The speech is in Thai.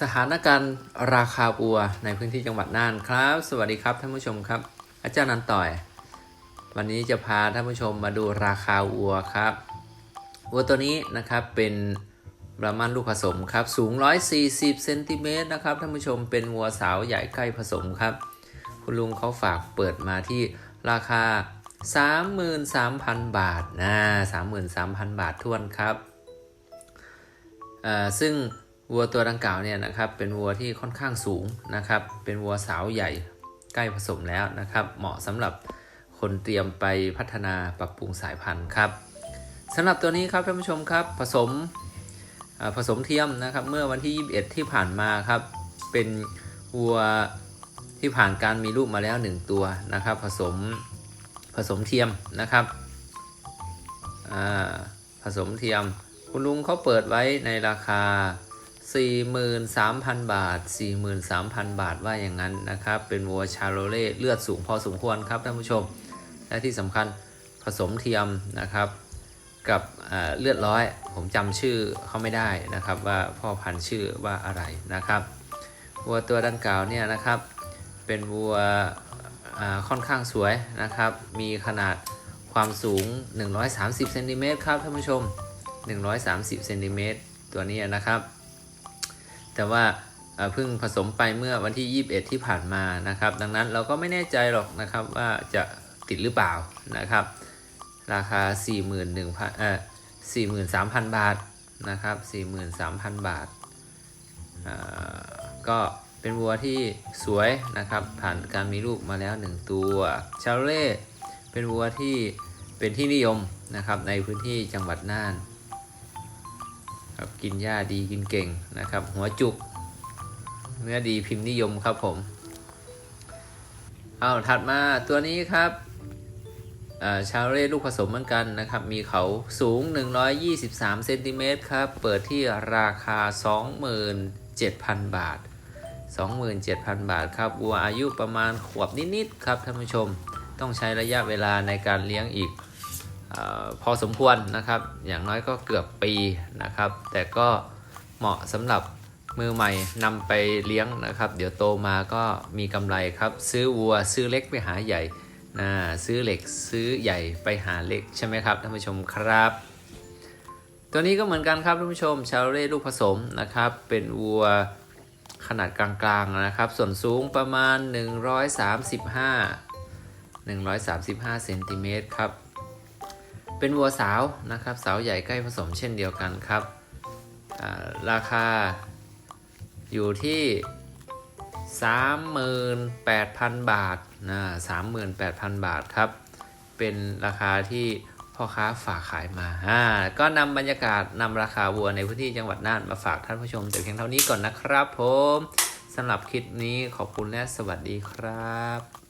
สถานการณ์ราคาวัวในพื้นที่จังหวัดน่านครับ สวัสดีครับท่านผู้ชมครับ อาจารย์นันต่อย วันนี้จะพาท่านผู้ชมมาดูราคาวัวครับวัวตัวนี้นะครับเป็นบรามันลูกผสมครับสูง 140เซนติเมตรนะครับท่านผู้ชมเป็นวัวสาวใหญ่ใกล้ผสมครับ คุณลุงเขาฝากเปิดมาที่ราคา 33,000 บาทนะ33,000 บาททวนครับเอ่อซึ่ง วัวตัวดังกล่าวเนี่ยนะครับเป็นวัวที่ค่อนข้างสูงนะครับ เป็นวัวสาวใหญ่ใกล้ผสมแล้วนะครับ เหมาะสำหรับคนเตรียมไปพัฒนาปรับปรุงสายพันธุ์ครับสำหรับตัวนี้ครับท่านผู้ชมครับผสมอ่อผสมเทียมนะครับเมื่อวันที่ 21 ที่ผ่านมาครับ เป็นวัวที่ผ่านการมีลูกมาแล้ว 1 ตัวนะครับ ผสมผสมเทียมนะครับอ่าผสมเทียม คุณลุงเขาเปิดไว้ในราคา 43,000 บาท 43,000 บาทว่าอย่างนั้นนะครับ เป็นวัวชาโรเล่เลือดสูงพอสมควรครับท่านผู้ชม และที่สำคัญผสมเทียมนะครับ กับเลือดร้อย ผมจำชื่อเขาไม่ได้นะครับว่าพ่อพันธุ์ชื่อว่าอะไรนะครับ วัวตัวดังกล่าวเนี่ยนะครับ เป็นวัวค่อนข้างสวยนะครับ มีขนาดความสูง 130เซนติเมตรครับท่านผู้ชม 130เซนติเมตรตัวนี้นะครับ แต่ว่าเพิ่งผสมไปเมื่อวันที่ 21 ที่ผ่านมานะครับ ดังนั้นเราก็ไม่แน่ใจหรอกนะครับว่าจะติดหรือเปล่านะครับ ราคา 41,000เอ่อ43,000 บาทนะครับ 43,000 บาทอ่าก็เป็นวัวที่สวยนะครับ ผ่านการมีลูกมาแล้ว 1 ตัวชาเล่เป็นวัวที่เป็นที่นิยมนะครับในพื้นที่จังหวัดน่าน ครับกินหญ้าดีกินเก่งนะครับ หัวจุก เนื้อดีพิมพ์นิยมครับผม เอาถัดมาตัวนี้ครับชาโรเล่ลูกผสมเหมือนกันนะครับ มีเขาสูง 123 เซนติเมตรครับ เปิดที่ราคา 27,000 บาท 27,000 บาทครับ วัวอายุประมาณขวบนิด ๆ ครับท่านผู้ชม ต้องใช้ระยะเวลาในการเลี้ยงอีก พอสมควรนะครับ อย่างน้อยก็เกือบปีนะครับ แต่ก็เหมาะสำหรับมือใหม่นำไปเลี้ยงนะครับ เดี๋ยวโตมาก็มีกำไรครับ ซื้อวัวซื้อเล็กไปหาใหญ่นะซื้อเหล็กซื้อใหญ่ไปหาเล็กใช่ไหมครับท่านผู้ชมครับ ตัวนี้ก็เหมือนกันครับท่านผู้ชมชาโรเล่ลูกผสมนะครับ เป็นวัวขนาดกลางๆนะครับ ส่วนสูงประมาณ 135 135เซนติเมตรครับ เป็นวัวสาวนะครับสาวใหญ่ใกล้ผสมเช่นเดียวกันครับ ราคาอยู่ที่ 38,000 บาทนะ38,000 บาทครับ เป็นราคาที่พ่อค้าฝากขายมาอ่าก็นำบรรยากาศนำราคาวัวในพื้นที่จังหวัดน่านมาฝากท่านผู้ชมแต่เพียงเท่านี้ก่อนนะครับผมสำหรับคลิปนี้ขอบคุณและสวัสดีครับ